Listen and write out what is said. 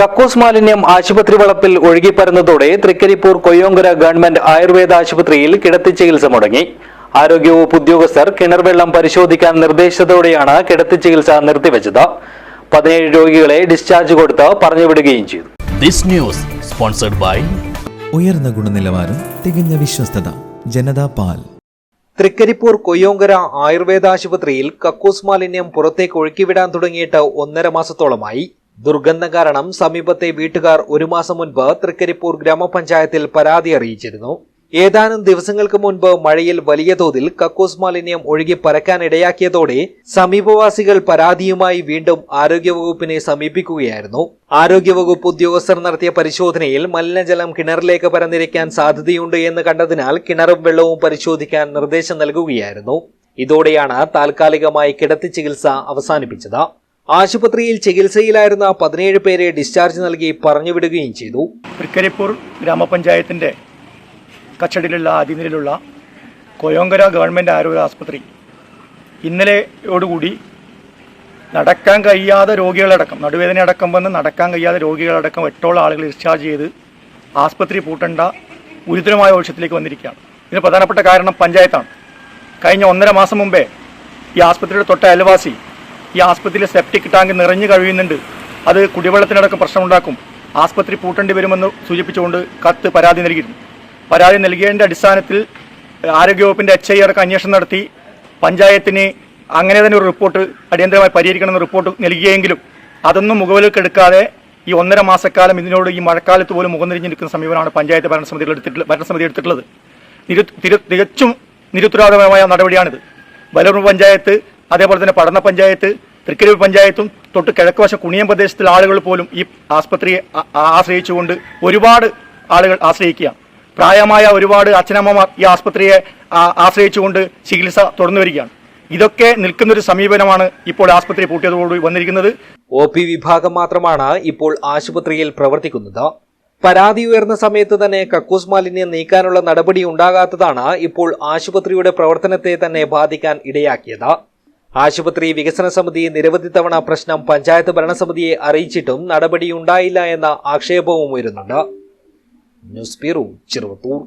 കക്കൂസ് മാലിന്യം ആശുപത്രി വളപ്പിൽ ഒഴുകിപ്പരുന്നതോടെ തൃക്കരിപ്പൂർ കൊയ്യോങ്കര ഗവൺമെന്റ് ആയുർവേദ ആശുപത്രിയിൽ കിടത്തി ചികിത്സ മുടങ്ങി. ആരോഗ്യവകുപ്പ് ഉദ്യോഗസ്ഥർ കിണർ വെള്ളം പരിശോധിക്കാൻ നിർദ്ദേശിച്ചതോടെയാണ് കിടത്തി ചികിത്സ നിർത്തിവെച്ചത്. പതിനേഴ് രോഗികളെ ഡിസ്ചാർജ് കൊടുത്ത് പറഞ്ഞുവിടുകയും ചെയ്തു. ദിസ് ന്യൂസ് സ്പോൺസർഡ് ബൈ ഉയർന്ന ഗുണനിലവാരം തികഞ്ഞ വിശ്വസ്തത ജനതാ പാൽ. തൃക്കരിപ്പൂർ കൊയ്യോങ്കര ആയുർവേദ ആശുപത്രിയിൽ കക്കൂസ് മാലിന്യം പുറത്തേക്ക് ഒഴുക്കിവിടാൻ തുടങ്ങിയിട്ട് ഒന്നര മാസത്തോളമായി. ദുർഗന്ധം കാരണം സമീപത്തെ വീട്ടുകാർ ഒരു മാസം മുൻപ് തൃക്കരിപ്പൂർ ഗ്രാമപഞ്ചായത്തിൽ പരാതി അറിയിച്ചിരുന്നു. ഏതാനും ദിവസങ്ങൾക്ക് മുൻപ് മഴയിൽ വലിയ തോതിൽ കക്കൂസ് മാലിന്യം ഒഴുകി പരക്കാനിടയാക്കിയതോടെ സമീപവാസികൾ പരാതിയുമായി വീണ്ടും ആരോഗ്യവകുപ്പിനെ സമീപിക്കുകയായിരുന്നു. ആരോഗ്യവകുപ്പ് ഉദ്യോഗസ്ഥർ നടത്തിയ പരിശോധനയിൽ മലിനജലം കിണറിലേക്ക് പരന്നിരിക്കാൻ സാധ്യതയുണ്ട് എന്ന് കണ്ടതിനാൽ കിണറും വെള്ളവും പരിശോധിക്കാൻ നിർദ്ദേശം നൽകുകയായിരുന്നു. ഇതോടെയാണ് താൽക്കാലികമായി കിടത്തി ചികിത്സ അവസാനിപ്പിച്ചത്. ആശുപത്രിയിൽ ചികിത്സയിലായിരുന്ന പതിനേഴ് പേരെ ഡിസ്ചാർജ് നൽകി പറഞ്ഞുവിടുകയും ചെയ്തു. തൃക്കരിപ്പൂർ ഗ്രാമപഞ്ചായത്തിന്റെ കച്ചടിയിലുള്ള അധീനതയിലുള്ള കൊയോങ്കര ഗവൺമെന്റ് ആരോഗ്യ ആസ്പത്രി ഇന്നലെയോടുകൂടി നടക്കാൻ കഴിയാതെ രോഗികളടക്കം നടുവേദന അടക്കം വന്ന് നടക്കാൻ കഴിയാതെ രോഗികളടക്കം എട്ടോളം ആളുകൾ ഡിസ്ചാർജ് ചെയ്ത് ആസ്പത്രി പൂട്ടേണ്ട ഗുരുതരമായ ഔഷധത്തിലേക്ക് വന്നിരിക്കുകയാണ്. ഇതിന് പ്രധാനപ്പെട്ട കാരണം പഞ്ചായത്താണ്. കഴിഞ്ഞ ഒന്നര മാസം മുമ്പേ ഈ ആസ്പത്രിയുടെ തൊട്ട അയൽവാസി ഈ ആസ്പത്രിയിലെ സെപ്റ്റിക് ടാങ്ക് നിറഞ്ഞു കഴിയുന്നുണ്ട്. അത് കുടിവെള്ളത്തിനടക്കം പ്രശ്നമുണ്ടാക്കും. ആസ്പത്രി പൂട്ടേണ്ടി വരുമെന്ന് സൂചിപ്പിച്ചുകൊണ്ട് കത്ത് പരാതി നൽകിയിരുന്നു. പരാതി നൽകിയതിന്റെ അടിസ്ഥാനത്തിൽ ആരോഗ്യവകുപ്പിന്റെ എച്ച് ഐ അടക്കം അന്വേഷണം നടത്തി പഞ്ചായത്തിന് അങ്ങനെ തന്നെ ഒരു റിപ്പോർട്ട് അടിയന്തരമായി പരിഹരിക്കണമെന്ന് റിപ്പോർട്ട് നൽകിയെങ്കിലും അതൊന്നും മുഖവിലേക്ക് എടുക്കാതെ ഈ ഒന്നര മാസക്കാലം ഇതിനോട് ഈ മഴക്കാലത്ത് പോലും മുഖം തിരിഞ്ഞ് നിൽക്കുന്ന സമീപനമാണ് പഞ്ചായത്ത് ഭരണസമിതികൾ എടുത്തിട്ടുള്ള ഭരണസമിതി എടുത്തിട്ടുള്ളത്. തികച്ചും നിരുത്തരവാദപരമായ നടപടിയാണിത്. ബലൂർ പഞ്ചായത്ത് അതേപോലെ തന്നെ പടന്ന പഞ്ചായത്ത് തൃക്കരിവ് പഞ്ചായത്തും തൊട്ട് കിഴക്കുവശ കുണിയം പ്രദേശത്തിലെ ആളുകൾ പോലും ഈ ആസ്പത്രിയെ ആശ്രയിച്ചുകൊണ്ട് ഒരുപാട് ആളുകൾ ആശ്രയിക്കുക. പ്രായമായ ഒരുപാട് അച്ഛനമ്മമാർ ഈ ആസ്പത്രിയെ ആശ്രയിച്ചുകൊണ്ട് ചികിത്സ തുടർന്നു വരികയാണ്. ഇതൊക്കെ നിൽക്കുന്നൊരു സമീപനമാണ് ഇപ്പോൾ ആസ്പത്രി പൂട്ടിയതോടുകൂടി വന്നിരിക്കുന്നത്. ഒ പി വിഭാഗം മാത്രമാണ് ഇപ്പോൾ ആശുപത്രിയിൽ പ്രവർത്തിക്കുന്നത്. പരാതി ഉയർന്ന സമയത്ത് തന്നെ കക്കൂസ് മാലിന്യം നീക്കാനുള്ള നടപടി ഉണ്ടാകാത്തതാണ് ഇപ്പോൾ ആശുപത്രിയുടെ പ്രവർത്തനത്തെ തന്നെ ബാധിക്കാൻ ഇടയാക്കിയത്. ആശുപത്രി വികസന സമിതി നിരവധി തവണ പ്രശ്നം പഞ്ചായത്ത് ഭരണസമിതിയെ അറിയിച്ചിട്ടും നടപടിയുണ്ടായില്ല എന്ന ആക്ഷേപവും ഉയരുന്നുണ്ട്. News bureau Cheruvathur.